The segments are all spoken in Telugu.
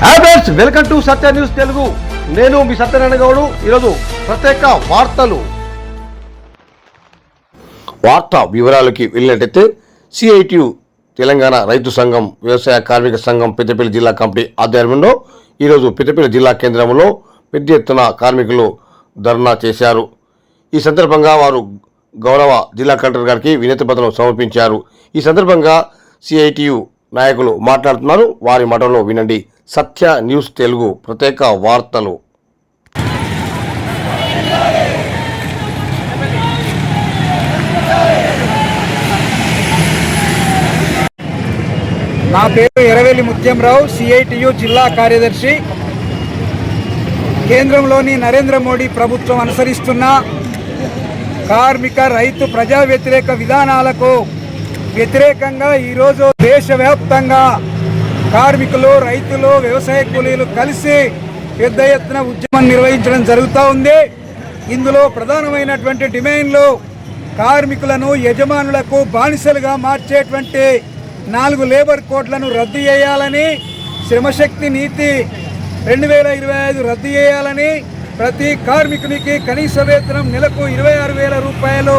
Friends welcome to Satya news Telugu నేను మీ సత్యనారాయణ గౌడు. ఈరోజు ప్రత్యేక వార్తలు. వార్తా వివరాలకి వెళ్ళినట్టయితే సిఐటియు తెలంగాణ రైతు సంఘం వ్యవసాయ కార్మిక సంఘం పెద్దపల్లి జిల్లా కమిటీ ఆధ్వర్యంలో ఈరోజు పెద్దపల్లి జిల్లా కేంద్రంలో పెద్ద ఎత్తున కార్మికులు ధర్నా చేశారు. ఈ సందర్భంగా వారు గౌరవ జిల్లా కలెక్టర్ గారికి వినతి పత్రం సమర్పించారు. ఈ సందర్భంగా సిఐటియు నాయకులు మాట్లాడుతున్నారు. వారి మాటల్లో వినండి. సత్య న్యూస్ తెలుగు ప్రత్యేక వార్తలు. నా పేరు ఎరవేలి ముత్యంరావు సిఐటియు జిల్లా కార్యదర్శి. కేంద్రంలోని నరేంద్ర మోడీ ప్రభుత్వం అనుసరిస్తున్న కార్మిక రైతు ప్రజా వ్యతిరేక విధానాలకు వ్యతిరేకంగా ఈరోజు దేశవ్యాప్తంగా కార్మికులు రైతులు వ్యవసాయ కూలీలు కలిసి పెద్ద ఎత్తున ఉద్యమం నిర్వహించడం జరుగుతూ ఉంది. ఇందులో ప్రధానమైనటువంటి డిమాండ్లు కార్మికులను యజమానులకు బానిసలుగా మార్చేటువంటి నాలుగు లేబర్ కోడ్లను రద్దు చేయాలని శ్రమశక్తి నీతి రెండు వేల ఇరవై ఐదు రద్దు చేయాలని ప్రతి కార్మికునికి కనీస వేతనం నెలకు ఇరవై ఆరు వేల రూపాయలు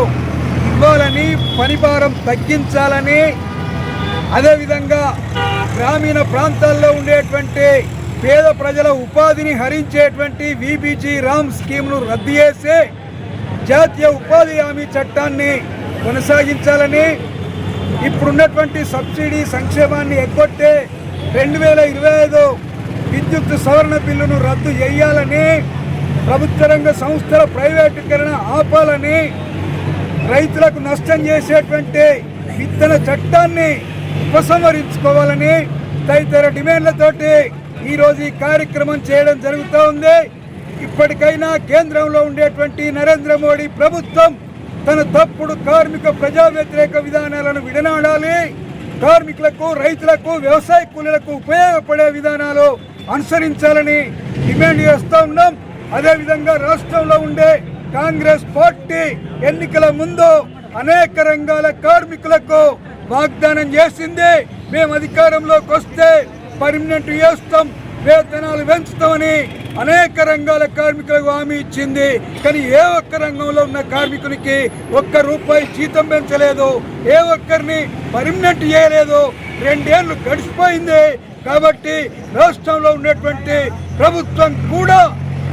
ఇవ్వాలని పనిభారం తగ్గించాలని అదేవిధంగా గ్రామీణ ప్రాంతాల్లో ఉండేటువంటి పేద ప్రజల ఉపాధిని హరించేటువంటి విబిజి రామ్ స్కీమ్ను రద్దు చేసి జాతీయ ఉపాధి హామీ చట్టాన్ని కొనసాగించాలని ఇప్పుడున్నటువంటి సబ్సిడీ సంక్షేమాన్ని ఎగ్గొట్టే రెండు వేల ఇరవై ఐదు విద్యుత్ సవరణ బిల్లును రద్దు చేయాలని ప్రభుత్వ రంగ సంస్థల ప్రైవేటీకరణ ఆపాలని రైతులకు నష్టం చేసేటువంటి విత్తన చట్టాన్ని ఉపసంహరించుకోవాలని తదితర డిమాండ్లతోటి ఈరోజు ఈ కార్యక్రమం చేయడం జరుగుతూ ఉంది. ఇప్పటికైనా కేంద్రంలో ఉండేటువంటి నరేంద్ర మోడీ ప్రభుత్వం తన తప్పుడు కార్మిక ప్రజా వ్యతిరేక విధానాలను విడనాడాలి. కార్మికులకు రైతులకు వ్యవసాయ కూలీలకు ఉపయోగపడే విధానాలు అనుసరించాలని డిమాండ్ చేస్తూ ఉన్నాం. అదేవిధంగా రాష్ట్రంలో ఉండే కాంగ్రెస్ పార్టీ ఎన్నికల ముందు అనేక రంగాల కార్మికులకు వాగ్దానం చేసింది. మేము అధికారంలోకి వస్తే పర్మనెంట్ చేస్తాం. వేతనాలు పెంచుతామని అనేక రంగాల కార్మికులకు హామీ ఇచ్చింది. కానీ ఏ ఒక్క రంగంలో ఉన్న కార్మికునికి ఒక్క రూపాయి జీతం పెంచలేదు. ఏ ఒక్కరిని పర్మనెంట్ చేయలేదు. రెండేళ్ళు గడిచిపోయింది. కాబట్టి రాష్ట్రంలో ఉన్నటువంటి ప్రభుత్వం కూడా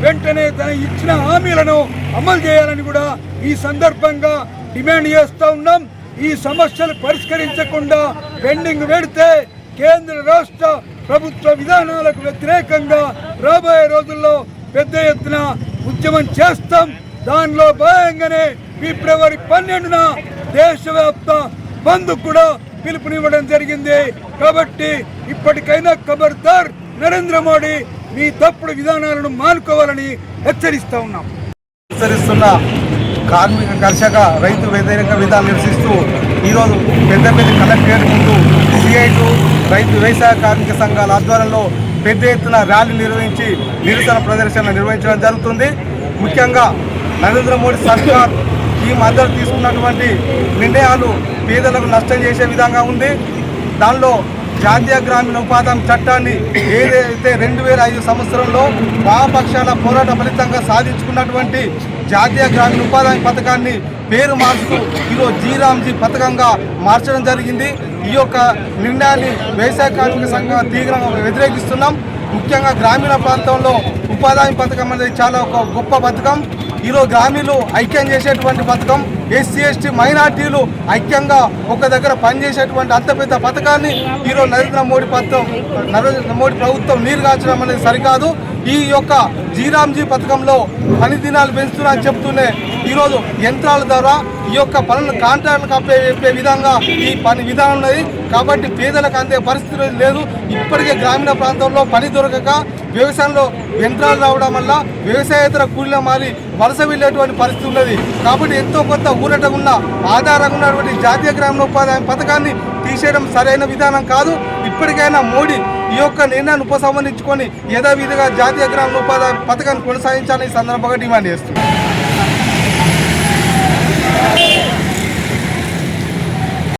వెంటనే తన ఇచ్చిన హామీలను అమలు చేయాలని కూడా ఈ సందర్భంగా డిమాండ్ చేస్తూ ఉన్నాం. ఈ సమస్యలు పరిష్కరించకుండా పెండింగ్ పెడితే కేంద్ర రాష్ట్ర ప్రభుత్వ విధానాలకు వ్యతిరేకంగా రాబోయే రోజుల్లో పెద్ద ఎత్తున ఉద్యమం చేస్తాం. దానిలో భాగంగానే ఫిబ్రవరి పన్నెండున దేశవ్యాప్త బంద్ కూడా పిలుపునివ్వడం జరిగింది. కాబట్టి ఇప్పటికైనా ఖబర్దార్ నరేంద్ర మోడీ మీ తప్పుడు విధానాలను మానుకోవాలని హెచ్చరిస్తా ఉన్నాం. హెచ్చరిస్తున్నా. కార్మిక కర్షక రైతు వ్యతిరేక విధాలు నిరసిస్తూ ఈరోజు పెద్దపల్లి కలెక్టరేట్ ముందు సిఐటు రైతు వ్యవసాయ కార్మిక సంఘాల ఆధ్వర్యంలో పెద్ద ఎత్తున ర్యాలీ నిర్వహించి నిరసన ప్రదర్శన నిర్వహించడం జరుగుతుంది. ముఖ్యంగా నరేంద్ర మోడీ సర్కార్ ఈ మద్దతు తీసుకున్నటువంటి నిర్ణయాలు పేదలకు నష్టం చేసే విధంగా ఉంది. దానిలో జాతీయ గ్రామీణ ఉపాధి చట్టాన్ని ఏదైతే రెండు వేల ఐదు సంవత్సరంలో వామపక్షాల పోరాట ఫలితంగా సాధించుకున్నటువంటి జాతీయ గ్రామీణ ఉపాధి పథకాన్ని పేరు మార్చుతూ ఈరోజు జీరామ్జీ పథకంగా మార్చడం జరిగింది. ఈ యొక్క నిర్ణయాన్ని వ్యవసాయ కార్మిక సంఘం తీవ్రంగా వ్యతిరేకిస్తున్నాం. ముఖ్యంగా గ్రామీణ ప్రాంతంలో ఉపాధి పథకం అనేది చాలా ఒక గొప్ప పథకం. ఈరోజు గ్రామీణులు ఐక్యం చేసేటువంటి పథకం ఎస్సీ ఎస్టీ మైనార్టీలు ఐక్యంగా ఒక దగ్గర పనిచేసేటువంటి అంత పెద్ద పథకాన్ని ఈరోజు నరేంద్ర మోడీ పథకం నరేంద్ర మోడీ ప్రభుత్వం నీరు కాచడం అనేది సరికాదు. ఈ యొక్క జీరాంజీ పథకంలో పని దినాలు పెంచుతున్నారని చెప్తూనే ఈరోజు యంత్రాల ద్వారా ఈ యొక్క పనులను కాంట్రాక్టులకు కప్పే చెప్పే విధంగా ఈ పని విధానం ఉన్నది. కాబట్టి పేదలకు అందే పరిస్థితి లేదు. ఇప్పటికే గ్రామీణ ప్రాంతంలో పని దొరకక వ్యవసాయంలో యంత్రాలు రావడం వల్ల వ్యవసాయేతర కూలీల మారి వలస వెళ్ళేటువంటి పరిస్థితి ఉన్నది. కాబట్టి ఎంతో కొంత ఊరట ఉన్న ఆధారంగా ఉన్నటువంటి జాతీయ గ్రామీణ ఉపాధి పథకాన్ని తీసేయడం సరైన విధానం కాదు. ఇప్పటికైనా మోడీ ఈ యొక్క నిర్ణయాన్ని ఉపసంహరించుకొని యథావిధిగా జాతీయ గ్రామీణ ఉపాధి పథకాన్ని కొనసాగించాలని ఈ సందర్భంగా డిమాండ్ చేస్తుంది Thank you.